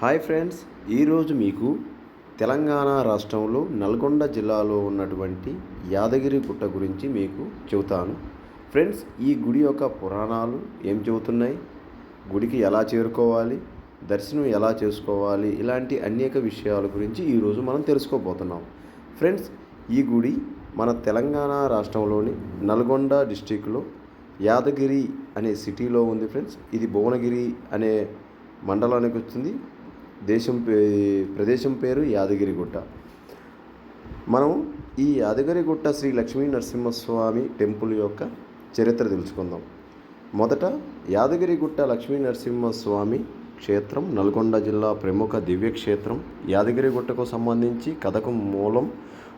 Hi friends ఈరోజు మీకు తెలంగాణ రాష్ట్రంలో నల్గొండ జిల్లాలో ఉన్నటువంటి యాదగిరి గుట్ట గురించి మీకు చెబుతాను. ఫ్రెండ్స్ ఈ గుడి యొక్క పురాణాలు ఏం చెబుతున్నాయి? గుడికి ఎలా చేరుకోవాలి? దర్శనం ఎలా చేసుకోవాలి? ఇలాంటి అనేక విషయాల గురించి ఈరోజు మనం తెలుసుకోబోతున్నాం. ఫ్రెండ్స్ ఈ గుడి మన తెలంగాణ రాష్ట్రంలోని నల్గొండ డిస్టిక్లో యాదగిరి అనే సిటీలో ఉంది. ఫ్రెండ్స్ ఇది భువనగిరి అనే మండలానికి వచ్చింది. దేశం పే ప్రదేశం పేరు యాదగిరిగుట్ట. మనం ఈ యాదగిరిగుట్ట శ్రీ లక్ష్మీ నరసింహస్వామి టెంపుల్ యొక్క చరిత్ర తెలుసుకుందాం. మొదట యాదగిరిగుట్ట లక్ష్మీ నరసింహస్వామి క్షేత్రం నల్గొండ జిల్లా ప్రముఖ దివ్యక్షేత్రం. యాదగిరిగుట్టకు సంబంధించి కథకు మూలం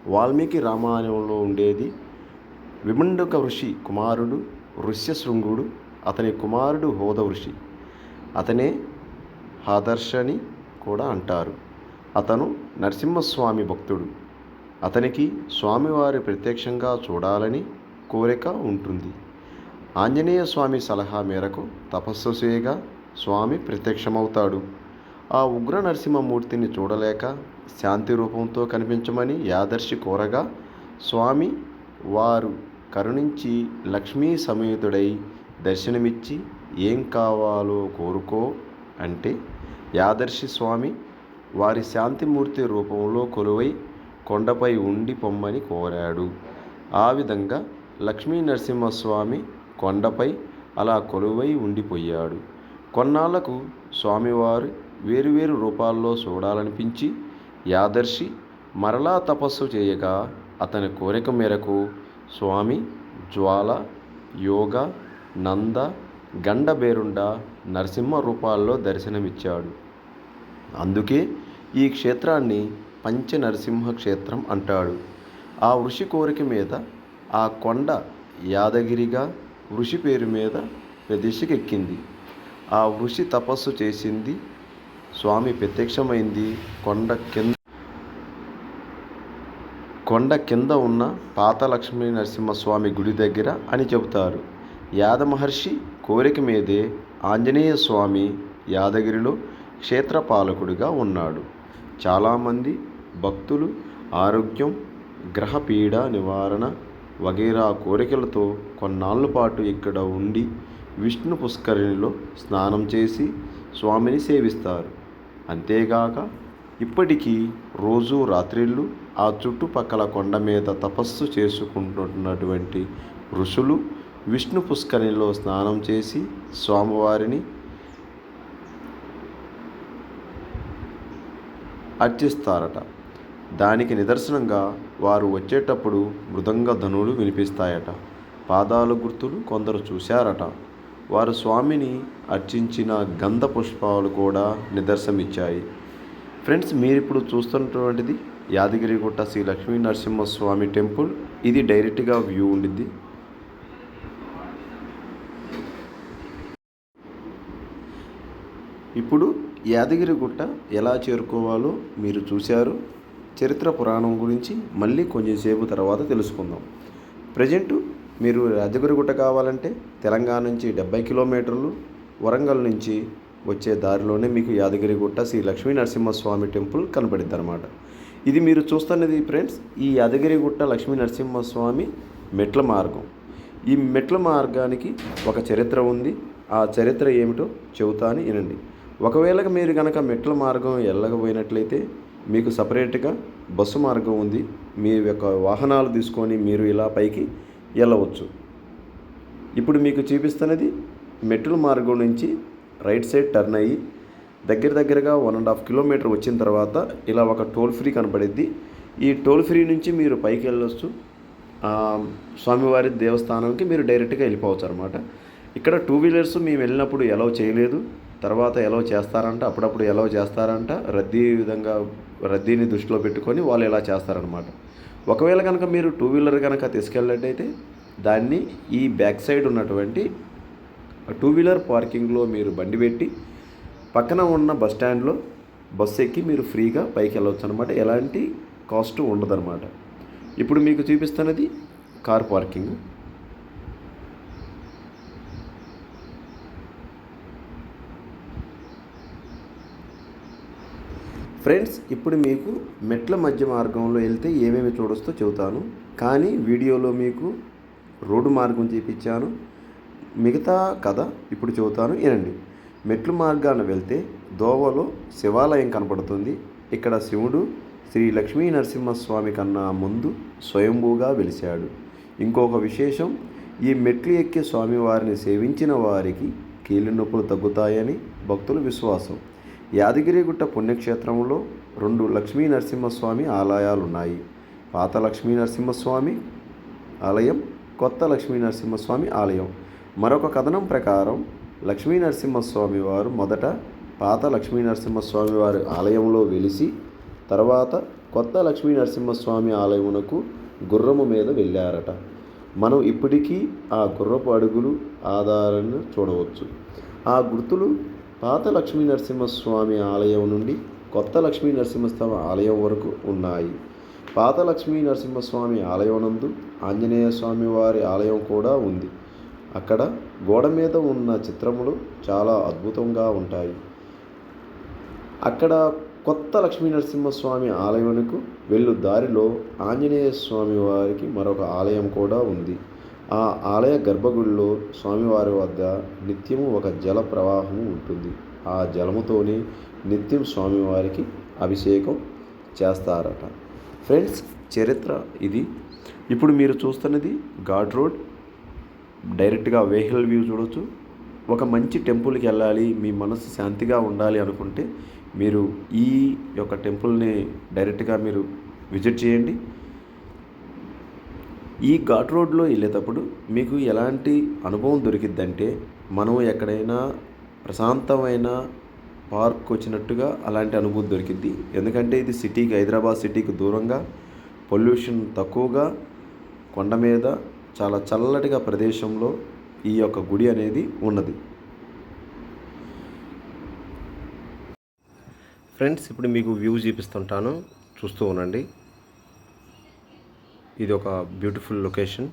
వాల్మీకి రామాయణంలో ఉండేది విమండక ఋషి కుమారుడు ఋష్యశృంగుడు అతని కుమారుడు హోద ఋషి. అతనే ఆదర్శని కూడా అంటారు. అతను నరసింహస్వామి భక్తుడు. అతనికి స్వామివారి ప్రత్యక్షంగా చూడాలని కోరిక ఉంటుంది. ఆంజనేయ స్వామి సలహా మేరకు తపస్సు చేయగా స్వామి ప్రత్యక్షమవుతాడు. ఆ ఉగ్ర నరసింహమూర్తిని చూడలేక శాంతి రూపంతో కనిపించమని యాదర్శి కోరగా స్వామి వారు కరుణించి లక్ష్మీ సమేతుడై దర్శనమిచ్చి ఏం కావాలో కోరుకో అంటే యాదర్శి స్వామి వారి శాంతిమూర్తి రూపంలో కొలువై కొండపై ఉండి పొమ్మని కోరాడు. ఆ విధంగా లక్ష్మీ నరసింహస్వామి కొండపై అలా కొలువై ఉండిపోయాడు. కొన్నాళ్ళకు స్వామివారు వేరువేరు రూపాల్లో చూడాలనిపించి యాదర్శి మరలా తపస్సు చేయగా అతని కోరిక మేరకు స్వామి జ్వాల యోగ నంద గండబేరుండ నరసింహ రూపాల్లో దర్శనమిచ్చాడు. అందుకే ఈ క్షేత్రాన్ని పంచ నరసింహ క్షేత్రం అంటాడు. ఆ ఋషి కోరిక మీద ఆ కొండ యాదగిరిగా ఋషి పేరు మీద ప్రతిష్ఠకెక్కింది ఆ ఋషి తపస్సు చేసింది స్వామి ప్రత్యక్షమైంది కొండ కింద కొండ కింద ఉన్న పాత లక్ష్మీ నరసింహస్వామి గుడి దగ్గర అని చెబుతారు. యాదమహర్షి కోరిక మీదే ఆంజనేయ స్వామి యాదగిరిలో క్షేత్రపాలకుడిగా ఉన్నాడు. చాలామంది భక్తులు ఆరోగ్యం గ్రహపీడ నివారణ వగైరా కోరికలతో కొన్నాళ్ళ పాటు ఇక్కడ ఉండి విష్ణు పుష్కరిణిలో స్నానం చేసి స్వామిని సేవిస్తారు. అంతేగాక ఇప్పటికీ రోజు రాత్రిళ్ళు ఆ చుట్టుపక్కల కొండ మీద తపస్సు చేసుకుంటున్నటువంటి ఋషులు విష్ణు పుష్కరిణిలో స్నానం చేసి స్వామివారిని అర్చిస్తారట. దానికి నిదర్శనంగా వారు వచ్చేటప్పుడు మృదంగ ధనులు వినిపిస్తాయట. పాదాల గుర్తులు కొందరు చూశారట. వారు స్వామిని అర్చించిన గంధ పుష్పాలు కూడా నిదర్శనమిచ్చాయి. ఫ్రెండ్స్ మీరు ఇప్పుడు చూస్తున్నటువంటిది యాదగిరిగుట్ట శ్రీ లక్ష్మీ నరసింహస్వామి టెంపుల్. ఇది డైరెక్ట్గా వ్యూ ఉండిద్ది. ఇప్పుడు యాదగిరిగుట్ట ఎలా చేరుకోవాలో మీరు చూశారు. చరిత్ర పురాణం గురించి మళ్ళీ కొంచెంసేపు తర్వాత తెలుసుకుందాం. ప్రజెంటు మీరు యాదగిరిగుట్ట కావాలంటే తెలంగాణ నుంచి డెబ్బై కిలోమీటర్లు వరంగల్ నుంచి వచ్చే దారిలోనే మీకు యాదగిరిగుట్ట శ్రీ లక్ష్మీ నరసింహస్వామి టెంపుల్ కనపడిద్ది అనమాట ఇది మీరు చూస్తున్నది ఫ్రెండ్స్ ఈ యాదగిరిగుట్ట లక్ష్మీ నరసింహస్వామి మెట్ల మార్గం. ఈ మెట్ల మార్గానికి ఒక చరిత్ర ఉంది. ఆ చరిత్ర ఏమిటో చెబుతాను వినండి. ఒకవేళ మీరు కనుక మెట్ల మార్గం వెళ్ళకపోయినట్లయితే మీకు సపరేట్గా బస్సు మార్గం ఉంది. మీ యొక్క వాహనాలు తీసుకొని మీరు ఇలా పైకి వెళ్ళవచ్చు ఇప్పుడు మీకు చూపిస్తున్నది మెట్ల మార్గం నుంచి రైట్ సైడ్ టర్న్ అయ్యి దగ్గర దగ్గరగా వన్ అండ్ హాఫ్ కిలోమీటర్ వచ్చిన తర్వాత ఇలా ఒక టోల్ ఫ్రీ కనపడిద్ది ఈ టోల్ ఫ్రీ నుంచి మీరు పైకి వెళ్ళొచ్చు. స్వామివారి దేవస్థానంకి మీరు డైరెక్ట్గా వెళ్ళిపోవచ్చు అనమాట ఇక్కడ టూ వీలర్స్ మేము వెళ్ళినప్పుడు ఎలవ్ చేయలేదు. తర్వాత ఎలవ్ చేస్తారంట అప్పుడప్పుడు ఎలవ్ చేస్తారంట రద్దీ విధంగా రద్దీని దృష్టిలో పెట్టుకొని వాళ్ళు ఇలా చేస్తారనమాట ఒకవేళ కనుక మీరు టూ వీలర్ కనుక తీసుకెళ్ళినట్టయితే దాన్ని ఈ బ్యాక్ సైడ్ ఉన్నటువంటి టూ వీలర్ పార్కింగ్లో మీరు బండి పెట్టి పక్కన ఉన్న బస్ స్టాండ్లో బస్సు ఎక్కి మీరు ఫ్రీగా పైకి వెళ్ళవచ్చు అనమాట ఎలాంటి కాస్ట్ ఉండదన్నమాట. ఇప్పుడు మీకు చూపిస్తున్నది కార్ పార్కింగ్ ఫ్రెండ్స్ ఇప్పుడు మీకు మెట్ల మధ్య మార్గంలో వెళ్తే ఏమేమి చూడొస్తో చెబుతాను. కానీ వీడియోలో మీకు రోడ్డు మార్గం చూపించాను. మిగతా కథ ఇప్పుడు చెబుతాను. వినండి. మెట్లు మార్గాన వెళ్తే దోవలో శివాలయం కనపడుతుంది. ఇక్కడ శివుడు శ్రీ లక్ష్మీ నరసింహస్వామి కన్నా ముందు స్వయంభూగా వెలిశాడు. ఇంకొక విశేషం ఈ మెట్లు ఎక్కి స్వామివారిని సేవించిన వారికి కీళ్ళ నొప్పులు తగ్గుతాయని భక్తుల విశ్వాసం. యాదగిరిగుట్ట పుణ్యక్షేత్రంలో రెండు లక్ష్మీ నరసింహస్వామి ఆలయాలు ఉన్నాయి పాత లక్ష్మీ నరసింహస్వామి ఆలయం కొత్త లక్ష్మీ నరసింహస్వామి ఆలయం. మరొక కథనం ప్రకారం లక్ష్మీ నరసింహస్వామి వారు మొదట పాత లక్ష్మీ నరసింహస్వామి వారి ఆలయంలో వెలిసి తర్వాత కొత్త లక్ష్మీ నరసింహస్వామి ఆలయమునకు గుర్రము మీద వెళ్ళారట. మనం ఇప్పటికీ ఆ గుర్రపు అడుగులు ఆధారాన్ని చూడవచ్చు. ఆ గుర్తులు పాత లక్ష్మీ నరసింహస్వామి ఆలయం నుండి కొత్త లక్ష్మీ నరసింహస్వామి ఆలయం వరకు ఉన్నాయి. పాత లక్ష్మీ నరసింహస్వామి ఆలయం నందు ఆంజనేయ స్వామి వారి ఆలయం కూడా ఉంది. అక్కడ గోడ మీద ఉన్న చిత్రములు చాలా అద్భుతంగా ఉంటాయి. అక్కడ కొత్త లక్ష్మీ నరసింహస్వామి ఆలయానికి వెళ్ళు దారిలో ఆంజనేయ స్వామి వారికి మరొక ఆలయం కూడా ఉంది. ఆ ఆలయ గర్భగుడిలో స్వామివారి వద్ద నిత్యము ఒక జల ప్రవాహము ఉంటుంది. ఆ జలముతోనే నిత్యం స్వామివారికి అభిషేకం చేస్తారట. ఫ్రెండ్స్ చరిత్ర ఇది. ఇప్పుడు మీరు చూస్తున్నది ఘాట్ రోడ్. డైరెక్ట్గా వెహికల్ వ్యూ చూడొచ్చు. ఒక మంచి టెంపుల్కి వెళ్ళాలి మీ మనసు శాంతిగా ఉండాలి అనుకుంటే మీరు ఈ యొక్క టెంపుల్ని డైరెక్ట్గా మీరు విజిట్ చేయండి. ఈ ఘాట్ రోడ్లో వెళ్ళేటప్పుడు మీకు ఎలాంటి అనుభవం దొరికిద్దంటే మనం ఎక్కడైనా ప్రశాంతమైన పార్క్ వచ్చినట్టుగా అలాంటి అనుభూతి దొరికిద్ది. ఎందుకంటే ఇది సిటీకి హైదరాబాద్ సిటీకి దూరంగా పొల్యూషన్ తక్కువగా కొండ మీద చాలా చల్లటిగా ప్రదేశంలో ఈ యొక్క గుడి అనేది ఉన్నది. ఫ్రెండ్స్ ఇప్పుడు మీకు వ్యూ చూపిస్తుంటాను. చూస్తూ ఉండండి. ఇది ఒక బ్యూటిఫుల్ లొకేషన్.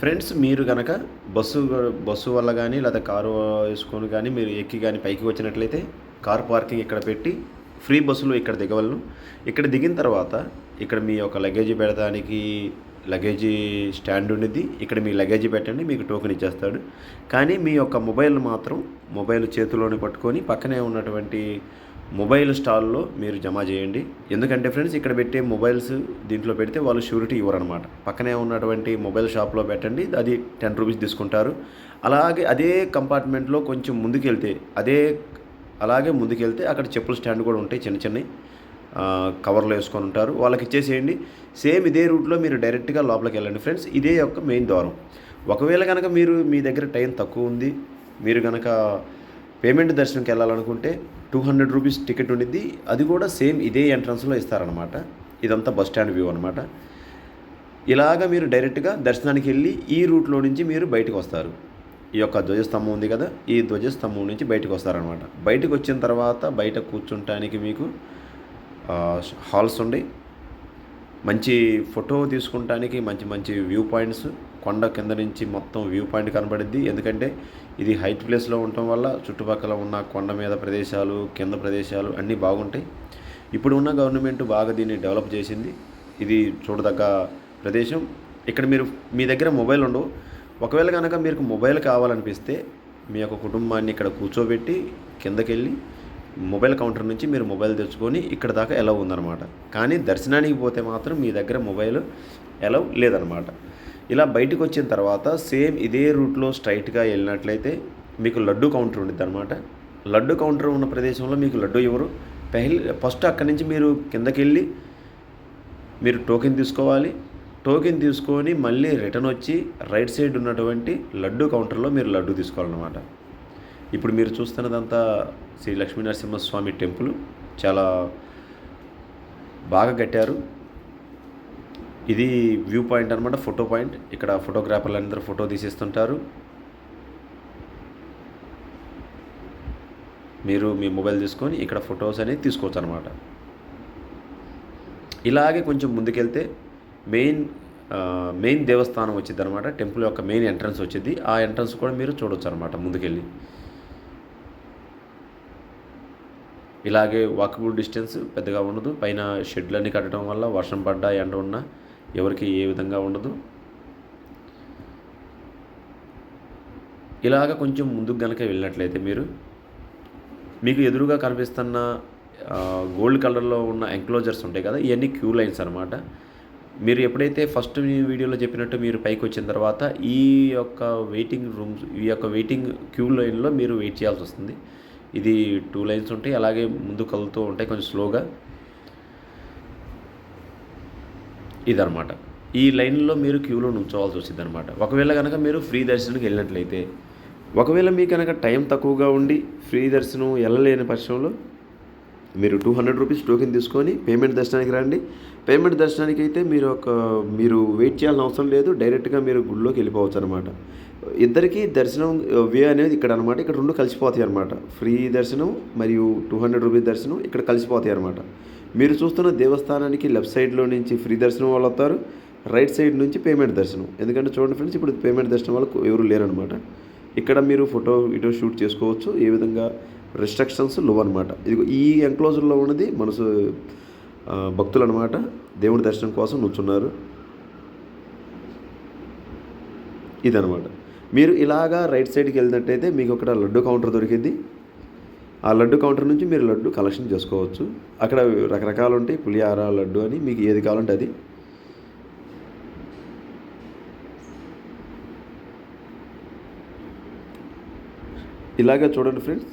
ఫ్రెండ్స్ మీరు కనుక బస్సు బస్సు వల్ల కానీ లేదా కారు వేసుకొని కానీ మీరు ఎక్కి కానీ పైకి వచ్చినట్లయితే కార్ పార్కింగ్ ఇక్కడ పెట్టి ఫ్రీ బస్సులు ఇక్కడ దిగవలను. ఇక్కడ దిగిన తర్వాత ఇక్కడ మీ యొక్క లగేజ్ పెడతానికి లగేజీ స్టాండ్ ఉండేది ఇక్కడ మీ లగేజీ పెట్టండి మీకు టోకెన్ ఇచ్చేస్తాడు. కానీ మీ యొక్క మొబైల్ మాత్రం మొబైల్ చేతిలోనే పట్టుకొని పక్కనే ఉన్నటువంటి మొబైల్ స్టాల్లో మీరు జమ చేయండి. ఎందుకంటే ఫ్రెండ్స్ ఇక్కడ పెట్టే మొబైల్స్ దీంట్లో పెడితే వాళ్ళు షూరిటీ ఇవ్వరనమాట పక్కనే ఉన్నటువంటి మొబైల్ షాప్లో పెట్టండి అది టెన్ రూపీస్ తీసుకుంటారు. అలాగే అదే కంపార్ట్మెంట్లో కొంచెం ముందుకెళ్తే అదే అలాగే ముందుకెళ్తే అక్కడ చెప్పుల స్టాండ్ కూడా ఉంటాయి చిన్న చిన్నవి. కవర్లో వేసుకొని ఉంటారు. వాళ్ళకి ఇచ్చేసేయండి. సేమ్ ఇదే రూట్లో మీరు డైరెక్ట్గా లోపలికి వెళ్ళండి ఫ్రెండ్స్. ఇదే యొక్క మెయిన్ ద్వారం. ఒకవేళ కనుక మీరు మీ దగ్గర టైం తక్కువ ఉంది మీరు కనుక పేమెంట్ దర్శనంకి వెళ్ళాలనుకుంటే టూ హండ్రెడ్ రూపీస్ టికెట్ ఉండిద్ది. అది కూడా సేమ్ ఇదే ఎంట్రన్స్లో ఇస్తారనమాట ఇదంతా బస్ స్టాండ్ వ్యూ అనమాట ఇలాగ మీరు డైరెక్ట్గా దర్శనానికి వెళ్ళి ఈ రూట్లో నుంచి మీరు బయటకు వస్తారు. ఈ యొక్క ధ్వజస్తంభం ఉంది కదా ఈ ధ్వజస్తంభం నుంచి బయటకు వస్తారనమాట బయటకు వచ్చిన తర్వాత బయట కూర్చుంటానికి మీకు హాల్స్ ఉండి మంచి ఫోటో తీసుకుంటానికి మంచి మంచి వ్యూ పాయింట్స్ కొండ కింద నుంచి మొత్తం వ్యూ పాయింట్ కనబడిద్ది. ఎందుకంటే ఇది హైట్ ప్లేస్లో ఉండటం వల్ల చుట్టుపక్కల ఉన్న కొండ మీద ప్రదేశాలు కింద ప్రదేశాలు అన్నీ బాగుంటాయి. ఇప్పుడు ఉన్న గవర్నమెంట్ బాగా దీన్ని డెవలప్ చేసింది. ఇది చూడదగ్గ ప్రదేశం. ఇక్కడ మీరు మీ దగ్గర మొబైల్ ఉండవు. ఒకవేళ కనుక మీకు మొబైల్ కావాలనిపిస్తే మీ యొక్క కుటుంబాన్ని ఇక్కడ కూర్చోబెట్టి కిందకెళ్ళి మొబైల్ కౌంటర్ నుంచి మీరు మొబైల్ తెచ్చుకొని ఇక్కడ దాకా ఎలా ఉందన్నమాట. కానీ దర్శనానికి పోతే మాత్రం మీ దగ్గర మొబైల్ ఎలా లేదనమాట ఇలా బయటకు వచ్చిన తర్వాత సేమ్ ఇదే రూట్లో స్ట్రైట్గా వెళ్ళినట్లయితే మీకు లడ్డు కౌంటర్ ఉండిద్ది అనమాట లడ్డు కౌంటర్ ఉన్న ప్రదేశంలో మీకు లడ్డు ఎవరు పెహల్ ఫస్ట్ అక్కడి నుంచి మీరు కిందకి వెళ్ళి మీరు టోకెన్ తీసుకోవాలి. టోకెన్ తీసుకొని మళ్ళీ రిటర్న్ వచ్చి రైట్ సైడ్ ఉన్నటువంటి లడ్డు కౌంటర్లో మీరు లడ్డు తీసుకోవాలన్నమాట. ఇప్పుడు మీరు చూస్తున్నదంతా శ్రీ లక్ష్మీ నరసింహస్వామి టెంపుల్. చాలా బాగా కట్టారు. ఇది వ్యూ పాయింట్ అనమాట ఫోటో పాయింట్. ఇక్కడ ఫోటోగ్రాఫర్లు అందరూ ఫోటో తీసేస్తుంటారు. మీరు మీ మొబైల్ తీసుకొని ఇక్కడ ఫొటోస్ అనేది తీసుకోవచ్చు అనమాట ఇలాగే కొంచెం ముందుకెళ్తే మెయిన్ మెయిన్ దేవస్థానం వచ్చింది అనమాట టెంపుల్ యొక్క మెయిన్ ఎంట్రన్స్ వచ్చింది. ఆ ఎంట్రన్స్ కూడా మీరు చూడొచ్చు అనమాట ముందుకెళ్ళి. ఇలాగే వాకబుల్ డిస్టెన్స్ పెద్దగా ఉండదు. పైన షెడ్లన్నీ కట్టడం వల్ల వర్షం పడ్డా ఎండ ఉన్నా ఎవరికి ఏ విధంగా ఉండదు. ఇలాగ కొంచెం ముందుకు కనుక వెళ్ళినట్లయితే మీరు మీకు ఎదురుగా కనిపిస్తున్న గోల్డ్ కలర్లో ఉన్న ఎంక్లోజర్స్ ఉంటాయి కదా ఇవన్నీ క్యూ లైన్స్ అనమాట మీరు ఎప్పుడైతే ఫస్ట్ మీ వీడియోలో చెప్పినట్టు మీరు పైకి వచ్చిన తర్వాత ఈ యొక్క వెయిటింగ్ రూమ్స్ ఈ యొక్క వెయిటింగ్ క్యూ లైన్లో మీరు వెయిట్ చేయాల్సి వస్తుంది. ఇది టూ లైన్స్ ఉంటాయి అలాగే ముందు కలుతూ ఉంటాయి కొంచెం స్లోగా. ఇదనమాట ఈ లైన్లో మీరు క్యూలో నుంచోవాల్సి వచ్చింది అనమాట ఒకవేళ కనుక మీరు ఫ్రీ దర్శనానికి వెళ్ళినట్లయితే ఒకవేళ మీకు కనుక టైం తక్కువగా ఉండి ఫ్రీ దర్శనం వెళ్ళలేని పక్షంలో మీరు టూ హండ్రెడ్ రూపీస్ టోకెన్ తీసుకొని పేమెంట్ దర్శనానికి రండి. పేమెంట్ దర్శనానికి అయితే మీరు ఒక మీరు వెయిట్ చేయాల్సిన అవసరం లేదు డైరెక్ట్గా మీరు గుడిలోకి వెళ్ళిపోవచ్చు అనమాట ఇద్దరికీ దర్శనం వే అనేది ఇక్కడ అనమాట ఇక్కడ రెండు కలిసిపోతాయి అనమాట ఫ్రీ దర్శనం మరియు టూ హండ్రెడ్ రూపీస్ దర్శనం ఇక్కడ కలిసిపోతాయి అనమాట మీరు చూస్తున్న దేవస్థానానికి లెఫ్ట్ సైడ్లో నుంచి ఫ్రీ దర్శనం వాళ్ళు వస్తారు. రైట్ సైడ్ నుంచి పేమెంట్ దర్శనం. ఎందుకంటే చూడండి ఫ్రెండ్స్ ఇప్పుడు పేమెంట్ దర్శనం వాళ్ళకు ఎవరు లేరనమాట ఇక్కడ మీరు ఫోటో ఇటో షూట్ చేసుకోవచ్చు. ఏ విధంగా రిస్ట్రిక్షన్స్లో అనమాట ఇది ఈ ఎంక్లోజర్లో ఉన్నది మనసు భక్తులు అనమాట దేవుడి దర్శనం కోసం నుంచున్నారు. ఇదనమాట మీరు ఇలాగా రైట్ సైడ్కి వెళ్ళినట్టయితే మీకు అక్కడ లడ్డు కౌంటర్ దొరికింది. ఆ లడ్డు కౌంటర్ నుంచి మీరు లడ్డు కలెక్షన్ చేసుకోవచ్చు. అక్కడ రకరకాలు ఉంటాయి. పులిహార లడ్డు అని మీకు ఏది కావాలంటే అది. ఇలాగే చూడండి ఫ్రెండ్స్.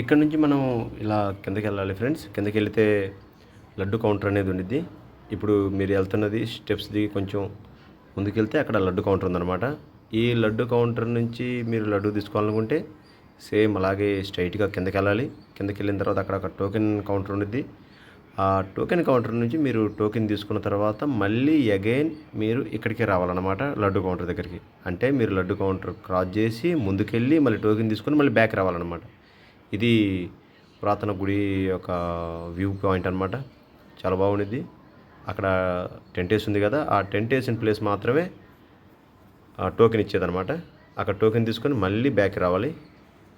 ఇక్కడ నుంచి మనం ఇలా కిందకి వెళ్ళాలి ఫ్రెండ్స్. కిందకి వెళితే లడ్డు కౌంటర్ అనేది ఉండిద్ది. ఇప్పుడు మీరు వెళ్తున్నది స్టెప్స్ దిగి కొంచెం ముందుకెళ్తే అక్కడ లడ్డు కౌంటర్ ఉందన్నమాట. ఈ లడ్డు కౌంటర్ నుంచి మీరు లడ్డు తీసుకోవాలనుకుంటే సేమ్ అలాగే స్ట్రైట్గా కిందకి వెళ్ళాలి కిందకి వెళ్ళిన తర్వాత అక్కడ ఒక టోకెన్ కౌంటర్ ఉండిద్ది. ఆ టోకెన్ కౌంటర్ నుంచి మీరు టోకెన్ తీసుకున్న తర్వాత మళ్ళీ అగైన్ మీరు ఇక్కడికి రావాలన్నమాట లడ్డు కౌంటర్ దగ్గరికి. అంటే మీరు లడ్డు కౌంటర్ క్రాస్ చేసి ముందుకెళ్ళి మళ్ళీ టోకెన్ తీసుకొని మళ్ళీ బ్యాక్ రావాలన్నమాట. ఇది పురాతన గుడి యొక్క వ్యూ పాయింట్ అనమాట చాలా బాగుండిద్ది. అక్కడ టెంట్ వేసి ఉంది కదా ఆ టెంట్ వేసిన ప్లేస్ మాత్రమే ఆ టోకెన్ ఇచ్చేదనమాట అక్కడ టోకెన్ తీసుకొని మళ్ళీ బ్యాక్ రావాలి.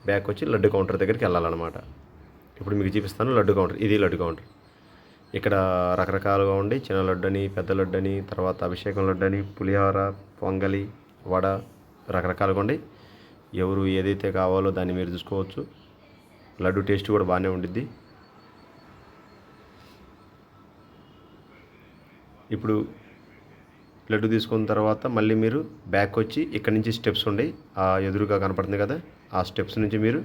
బ్యాక్ వచ్చి లడ్డు కౌంటర్ దగ్గరికి వెళ్ళాలన్నమాట. ఇప్పుడు మీకు చూపిస్తాను లడ్డు కౌంటర్ ఇది లడ్డు కౌంటర్. ఇక్కడ రకరకాలుగా ఉండి చిన్న లడ్డు అని పెద్ద లడ్డు అని తర్వాత అభిషేకం లడ్డు అని పులిహోర పొంగలి వడ రకరకాలుగా ఉండి ఎవరు ఏదైతే కావాలో దాన్ని మీరు చూసుకోవచ్చు. లడ్డు టేస్ట్ కూడా బాగానే ఉండిద్ది. ఇప్పుడు లడ్డు తీసుకున్న తర్వాత మళ్ళీ మీరు బ్యాక్ వచ్చి ఇక్కడ నుంచి స్టెప్స్ ఉండి ఆ ఎదురుగా కనపడుతుంది కదా ఆ స్టెప్స్ నుంచి మీరు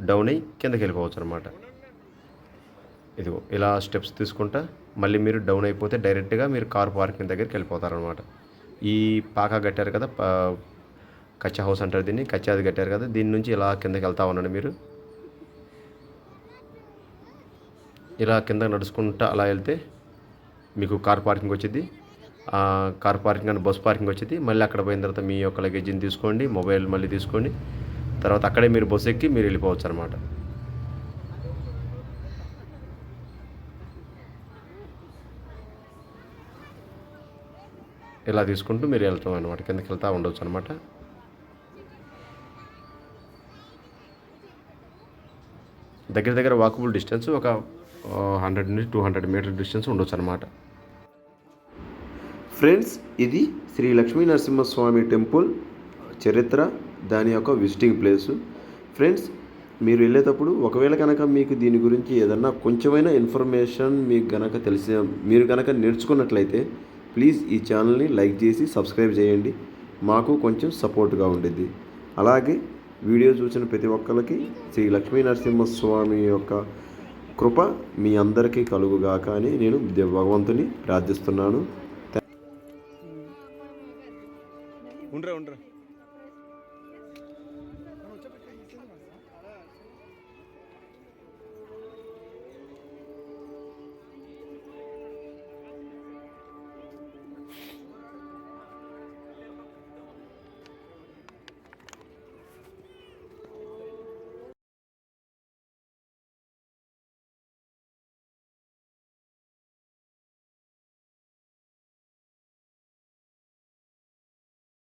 డౌన్ అయ్యి కిందకి వెళ్ళిపోవచ్చు అనమాట ఇదిగో ఇలా స్టెప్స్ తీసుకుంటా మళ్ళీ మీరు డౌన్ అయిపోతే డైరెక్ట్గా మీరు కార్ పార్కింగ్ దగ్గరికి వెళ్ళిపోతారనమాట ఈ పాక కట్టారు కదా కచ్చా హౌస్ అంటారు దీన్ని కచ్చాది కట్టారు కదా దీని నుంచి ఇలా కిందకి వెళ్తా ఉన్నాను మీరు. ఇలా కింద నడుచుకుంటా అలా వెళ్తే మీకు కార్ పార్కింగ్ వచ్చింది. కార్ పార్కింగ్ అని బస్ పార్కింగ్ వచ్చింది. మళ్ళీ అక్కడ పోయిన తర్వాత మీ యొక్క లగేజీని తీసుకోండి మొబైల్ మళ్ళీ తీసుకోండి. తర్వాత అక్కడే మీరు బస్సు ఎక్కి మీరు వెళ్ళిపోవచ్చు అనమాట ఇలా తీసుకుంటూ మీరు వెళ్తాం అనమాట కిందకి వెళ్తూ ఉండవచ్చు అనమాట దగ్గర దగ్గర వాకబుల్ డిస్టెన్స్ ఒక హండ్రెడ్ నుంచి టూ హండ్రెడ్ మీటర్ డిస్టెన్స్ ఉండొచ్చు అనమాట ఫ్రెండ్స్ ఇది శ్రీ లక్ష్మీ నరసింహస్వామి టెంపుల్ చరిత్ర దాని యొక్క విజిటింగ్ ప్లేసు. ఫ్రెండ్స్ మీరు వెళ్ళేటప్పుడు ఒకవేళ కనుక మీకు దీని గురించి ఏదన్నా కొంచెమైనా ఇన్ఫర్మేషన్ మీకు గనక తెలిసిన మీరు కనుక నేర్చుకున్నట్లయితే ప్లీజ్ ఈ ఛానల్ని లైక్ చేసి సబ్స్క్రైబ్ చేయండి. మాకు కొంచెం సపోర్ట్గా ఉండేది అలాగే వీడియో చూసిన ప్రతి ఒక్కరికి శ్రీ లక్ష్మీ నరసింహస్వామి యొక్క కృప మీ అందరికీ కలుగుగాక అని నేను భగవంతుని ప్రార్థిస్తున్నాను. உண்ற உண்ற.